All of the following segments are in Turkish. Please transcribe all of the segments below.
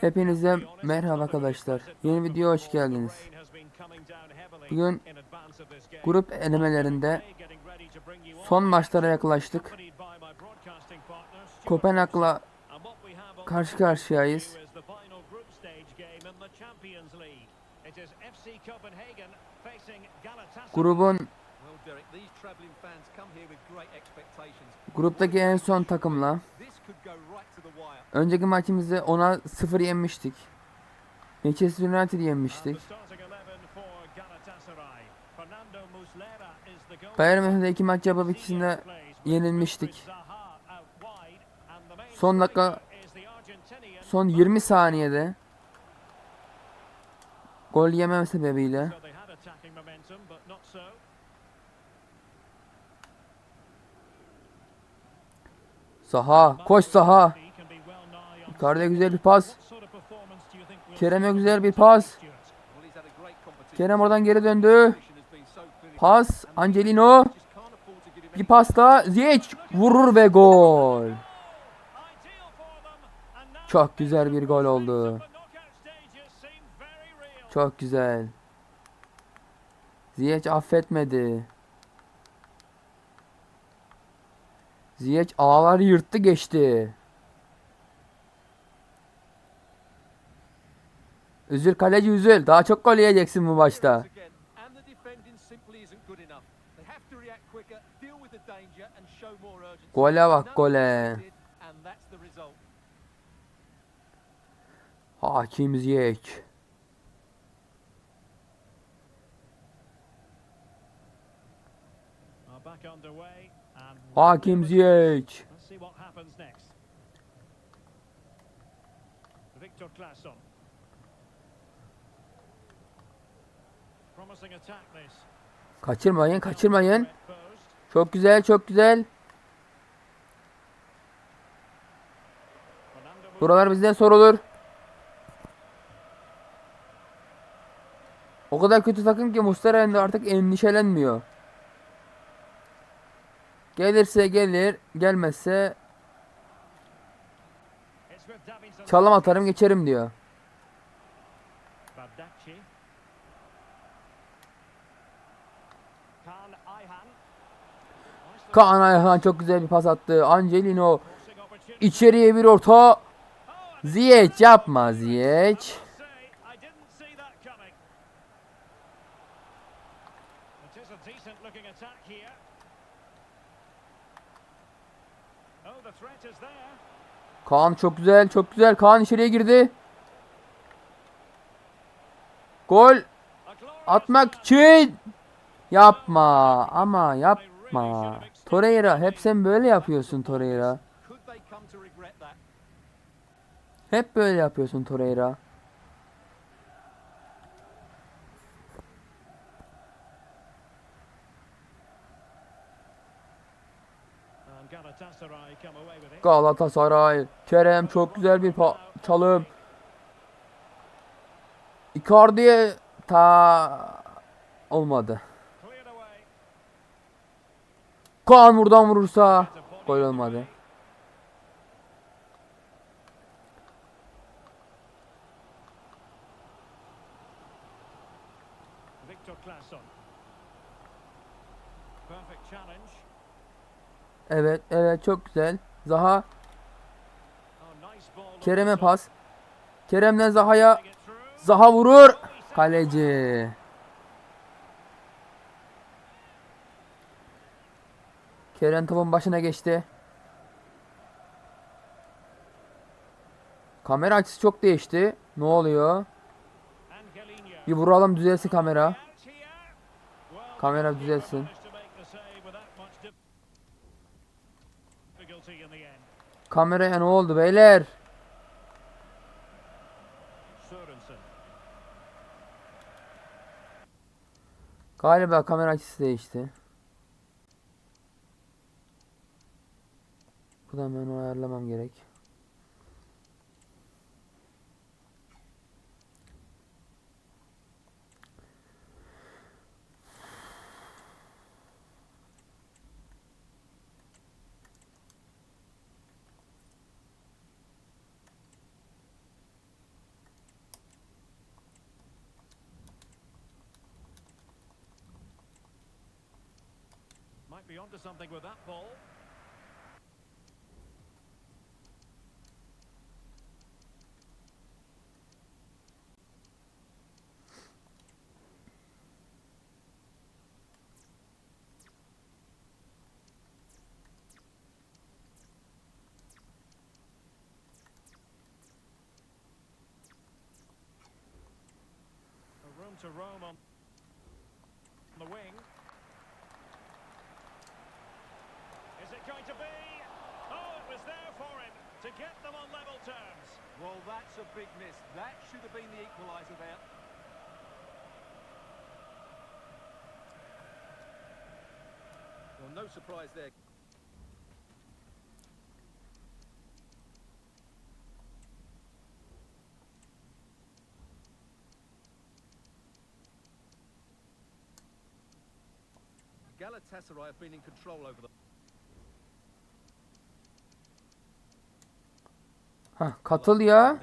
Hepinize merhaba arkadaşlar. Yeni video hoş geldiniz. Bugün grup elemelerinde son maçlara yaklaştık. Kopenhag'la karşı karşıyayız. Grubun gruptaki en son takımla önceki maçımızda ona 0 yenmiştik. Manchester United yenmiştik. Bayern Münih'de iki maç yapıp ikisinde yenilmiştik. Son dakika son 20 saniyede gol yemem sebebiyle Saha, koş Saha. Yukarıda güzel bir pas. Kerem'e güzel bir pas. Kerem oradan geri döndü. Pas, Angelino. Bir pas daha. Ziyech vurur ve gol. Çok güzel bir gol oldu. Çok güzel. Ziyech affetmedi. Ziyech ağları yırttı geçti. Üzül kaleci üzül. Daha çok gol yiyeceksin bu maçta. Gole bak gole. Hakim Ziyech. Hakim next. Victor Claesson. Kaçırmayın, kaçırmayın. Çok güzel, çok güzel. Buralar bizden sorulur. O kadar kötü takım ki Muslera artık endişelenmiyor. Gelirse gelir, gelmezse çalım atarım geçerim diyor. Bardacci. Kaan Ayhan. Nice Kaan Ayhan çok güzel bir pas attı. Angelino içeriye bir orta. Ziyech yapma Ziyech. Kaan çok güzel, çok güzel. Kaan içeriye girdi. Gol atmak için yapma ama yapma. Torreira hep sen böyle yapıyorsun Torreira. Hep böyle yapıyorsun Torreira. Galatasaray. Kerem çok güzel bir çalım. Icardi'ye ta olmadı. Kaan buradan vurursa gol olmadı. Evet, evet çok güzel. Zaha Oh. Kerem'e pas. Kerem'den Zaha'ya. Zaha vurur. Kaleci. Kerem topun başına geçti. Kamera açısı çok değişti. Ne oluyor? Bir vuralım düzelsin kamera. Kamera düzelsin. Kameraya ne oldu beyler? Galiba kamera açısı değişti. Buradan ben onu ayarlamam gerek. Be onto something with that ball. To roam on the wing. Is it going to be? Oh, it was there for him to get them on level terms. Well, that's a big miss. That should have been the equaliser there. Well, no surprise there. Galatasaray have been in control over the Hah katıl ya.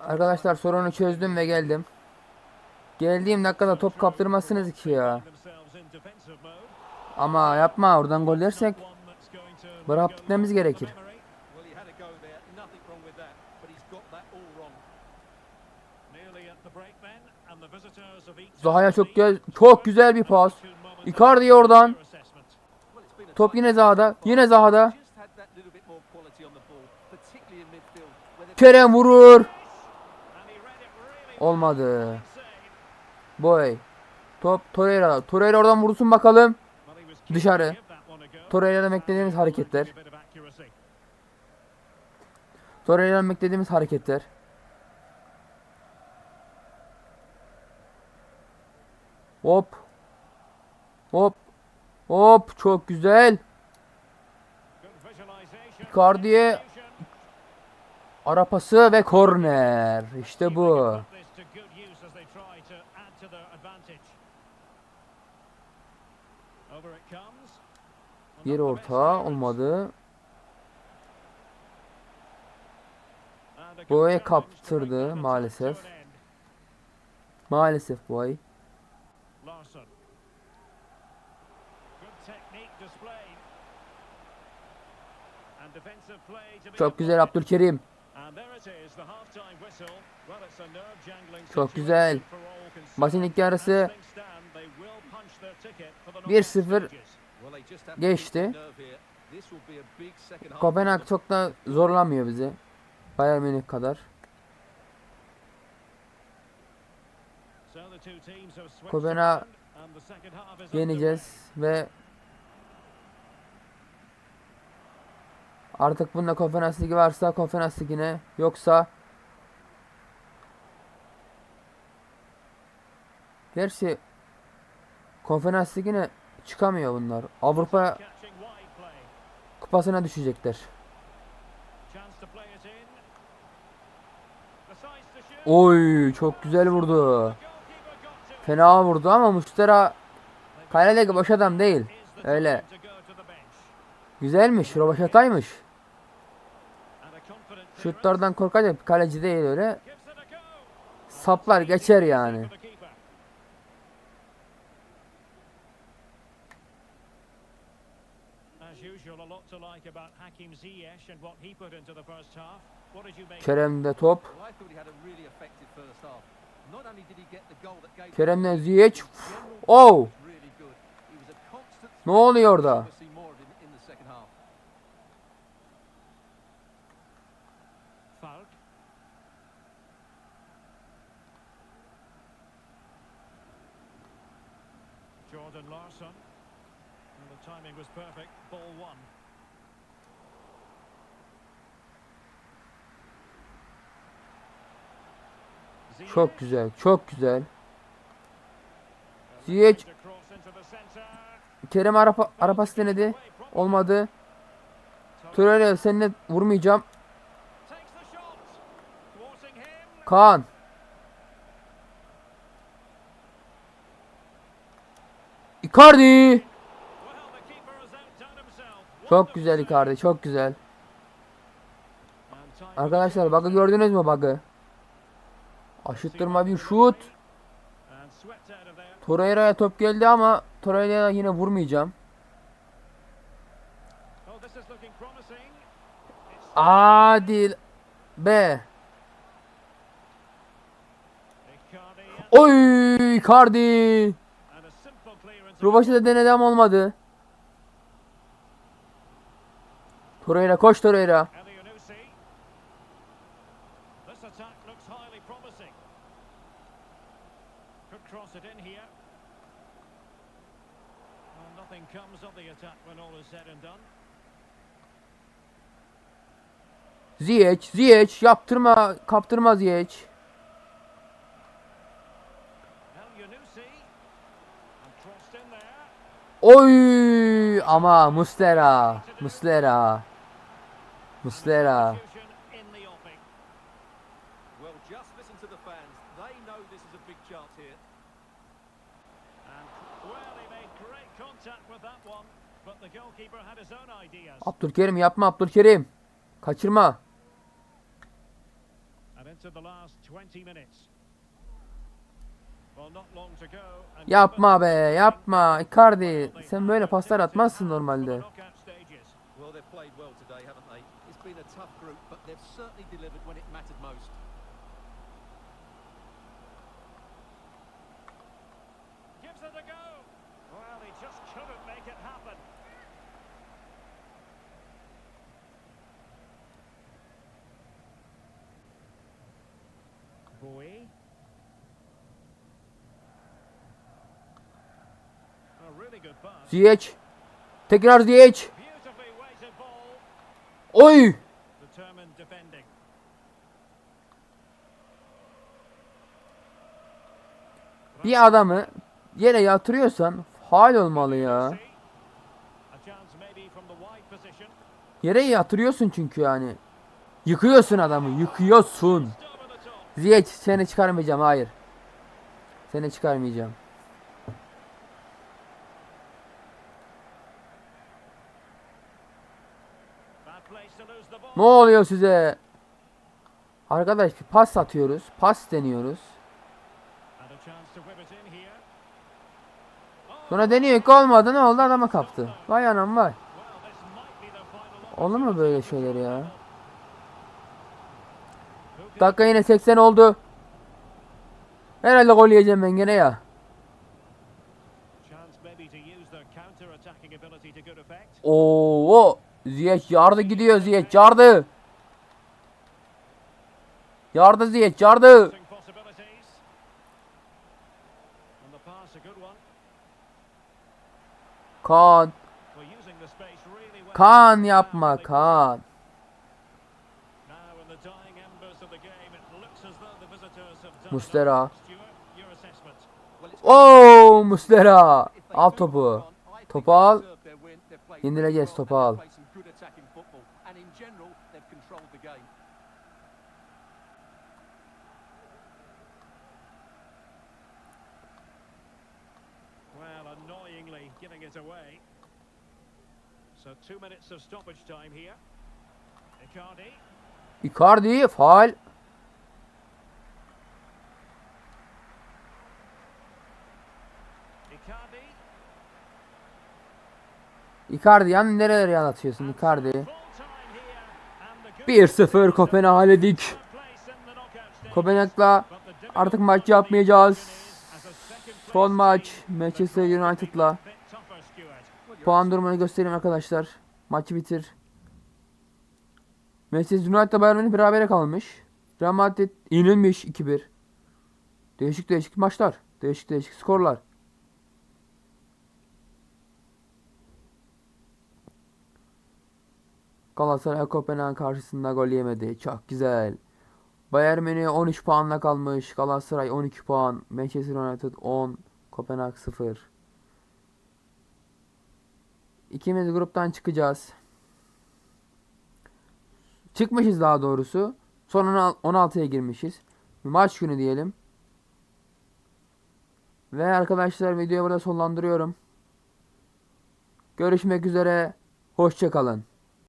Arkadaşlar sorunu çözdüm ve geldim. Geldiğim dakikada top kaptırmazsınız ki ya. Ama yapma oradan gol yersek from gerekir. Zaha'ya çok gö- çok güzel bir pas. Icardi oradan. Top yine Zaha'da. Yine Zaha'da. Kerem vurur. Olmadı. Boy. Top Torreira. Torreira oradan vursun bakalım. Dışarı. Torreira'dan beklediğimiz hareketler. Torreira'dan beklediğimiz hareketler. Hop. Hop. Hop çok güzel. Icardi'ye execution. ara pası ve korner. İşte bu. Bir orta olmadı. Boya kaptırdı maalesef. Maalesef boy. Be Çok güzel. Abdülkerim. Çok güzel. Maçın ilk yarısı things stand, they will punch their ticket for the 1-0 knockout stages. Well, they just have to Geçti. Kopenhag çok da zorlamıyor bizi. Bayern Münih kadar. So the two teams have switched Kopenhag yeneceğiz ve artık bunda Konferans Ligi varsa Konferans Ligi'ne yoksa Gerçi Konferans Ligi'ne çıkamıyor bunlar. Avrupa kupasına düşecekler. Oy çok güzel vurdu. Fena vurdu ama Mustera kaledeki boş adam değil. Öyle. Güzelmiş, clearance. Şutlardan korkacak bir kaleci değil öyle. Saplar geçer yani. Kerem'de top. Kerem'den Ziyech. Oh! Ne oluyor orada? Jordan Larsson. And the timing was perfect. Ball one. Çok güzel, çok güzel. Ziyech. Kerem arapa, arapası denedi. Olmadı. Torreira seninle vurmayacağım. Kaan. Icardi. Çok güzel Icardi, çok güzel. Arkadaşlar bug'ı gördünüz mü bug'ı? Aşıttırma bir şut. Torreira'ya top geldi ama Torreira'ya yine vurmayacağım. Adil B. Oy clearance. Rubaş'ı da denedi ama olmadı. Torreira koş Torreira. Ziyech, Ziyech yaptırma, kaptırma Ziyech. Oy ama Muslera, Muslera, Muslera. Substitution in the offing. Well, just listen to the fans. They know this is a big chance here. And well, he made great contact with that one, but the goalkeeper had his own ideas. Abdülkerim yapma Abdülkerim. Kaçırma. And into the last 20 minutes. Well, not long to go. and Yapma be, yapma. Icardi, sen böyle paslar atmazsın normalde. Well, they've played well today, haven't they? It's been a tough group, but they've certainly delivered when it mattered most. Ziyech. Tekrar Ziyech. Oy. Bir adamı yere yatırıyorsan faal olmalı ya. Yere yatırıyorsun çünkü yani. Yıkıyorsun adamı, yıkıyorsun. Ziyech seni çıkarmayacağım, hayır. Seni çıkarmayacağım. Ne oluyor size? Arkadaş bir pas atıyoruz, pas deniyoruz. Sonra deniyor ki olmadı ne oldu adama kaptı. Vay anam vay. Olur mu böyle şeyler ya? Dakika yine 80 oldu. Herhalde gol yiyeceğim ben gene ya. Oo, Ziyech yardı gidiyor Ziyech yardı. Yardı Ziyech yardı. Passing possibilities. And the pass a good one. Kaan, We're using the space really well. Kaan yapma Kaan. Now in the dying embers of the game, it looks as though the visitors have done Muslera. enough. Stuart, your assessment. Well, it's Oo, Muslera. If they Al do topu. move on, I think Topu they al. deserve their win. They've played İndireceğiz well topu and al. they've played some good attacking football. And in general, they've controlled the game. Well, giving it away. So two minutes of stoppage time here. Icardi. Icardi faal. Icardi. Icardi yan nerelere yan atıyorsun Icardi? Full time here. And the good 1-0 Kopenhag'ledik. Kopenhag'la artık maç yapmayacağız. Son maç Manchester United'la. might be a bit tougher, Stuart. Puan durumunu göstereyim arkadaşlar. Maçı bitir. Manchester United'la Bayern Münih berabere kalmış. Real Madrid yenilmiş 2-1. Değişik değişik maçlar. Değişik değişik skorlar. Galatasaray Kopenhag karşısında gol yemedi. Çok güzel. Bayern Münih 13 puanla kalmış. Galatasaray 12 puan. Manchester United 10. Kopenhag 0. İkimiz gruptan çıkacağız. Çıkmışız daha doğrusu. Son 16'ya girmişiz. Maç günü diyelim. Ve arkadaşlar videoyu burada sonlandırıyorum. Görüşmek üzere. Hoşçakalın.